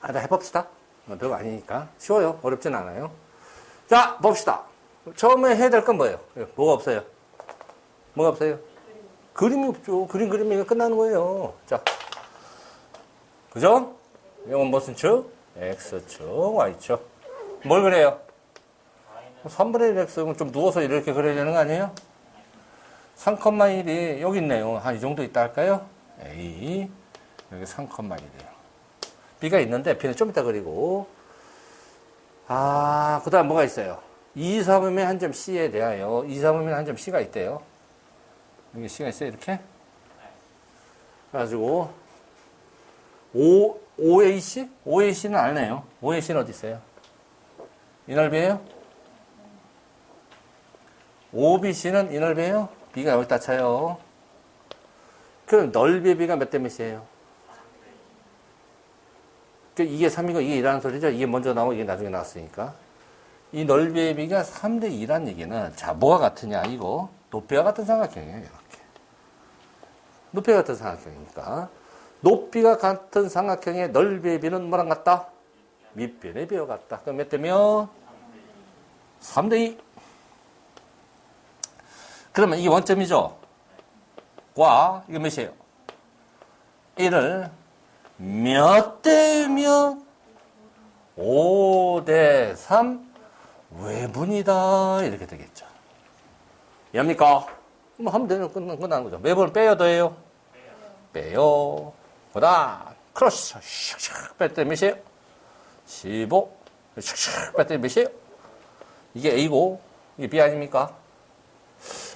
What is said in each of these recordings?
아, 다 해봅시다. 뭐 별거 아니니까. 쉬워요. 어렵진 않아요. 자, 봅시다. 처음에 해야 될 건 뭐예요? 예, 뭐가 없어요? 뭐가 없어요? 그림이 없죠. 그림 그리면 끝나는 거예요. 자. 그죠? 이건 무슨 축? X축, Y축. 뭘 그래요? 3분의 1 X면 좀 누워서 이렇게 그려야 되는 거 아니에요? 3,1이 여기 있네요. 한 이 정도 있다 할까요? A. 여기 3,1이에요. B가 있는데 B는 좀 이따 그리고. 아, 그 다음 뭐가 있어요? 2, 3음의 한 점 C에 대하여 2, 3음의 한 점 C가 있대요. 여기 C가 있어요, 이렇게. 그래가지고, O, OAC? OAC는 알네요. OAC는 어디 있어요? 이 넓이에요? OBC는 이 넓이에요? B가 여기다 차요. 그럼 넓이의 B가 몇 대 몇이에요? 그 이게 3이고 이게 2라는 소리죠? 이게 먼저 나오고 이게 나중에 나왔으니까. 이 넓이의 B가 3대 2라는 얘기는, 자, 뭐가 같으냐, 이거. 높이와 같은 삼각형이에요, 이렇게. 높이가 같은 삼각형이니까. 높이가 같은 삼각형의 넓이의 B는 뭐랑 같다? 밑변의 B와 같다. 그럼 몇 대면? 3대 2. 그러면 이게 원점이죠? 과, 이거 몇이에요? 1을 몇 대면 5대 3 외분이다 이렇게 되겠죠. 이해합니까? 뭐 하면 되는 끝난, 끝나는 거죠. 매번 빼요 더해요? 빼요. 그다음 크로스 슉슉 뺄때 몇이에요? 15 슉슉 뺄때 몇이에요? 이게 A고 이게 B 아닙니까?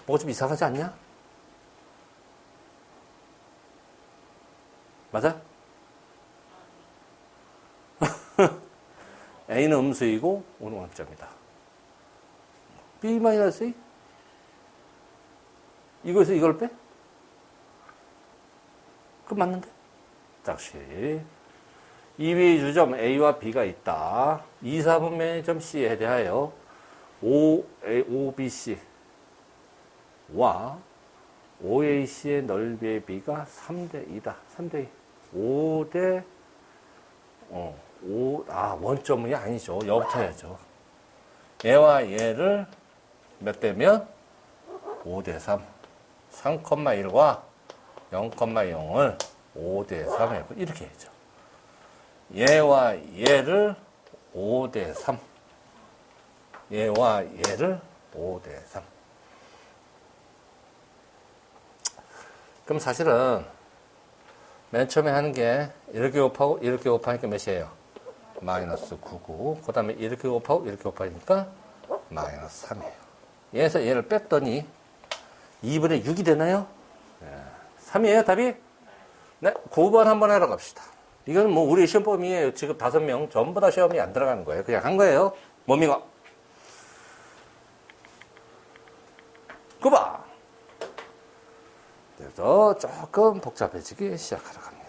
뭐가 좀 이상하지 않냐? 맞아? A는 음수이고 오는 원점이다. B-2 이거에서 이걸 빼? 그 맞는데? 다시 2위 주점 A와 B가 있다. 2, 4분의 점 C에 대하여 O, A, OBC 와 OAC의 넓이의 B가 3대 2다. 3대 2. 5대 어, 5, 아, 원점이 아니죠. 여부터 해야죠. 얘와 얘를 몇 대면? 5 대 3. 3,1과 0,0을 5 대 3 해고 이렇게 해야죠. 얘와 얘를 5 대 3. 얘와 얘를 5 대 3. 그럼 사실은 맨 처음에 하는 게 이렇게 곱하고 이렇게 곱하니까 몇이에요? 마이너스 9고 그 다음에 이렇게 곱하고 이렇게 곱하니까 마이너스 3이에요. 얘에서 얘를 뺐더니 2분의 6이 되나요? 네. 3이에요 답이? 네 9번 한번 하러 갑시다. 이건 뭐 우리 시험 범위에 지금 다섯 명 전부 다 시험이 안 들어가는 거예요. 그냥 한 거예요. 뭡니까? 9번. 그래서 조금 복잡해지기 시작하러 갑니다.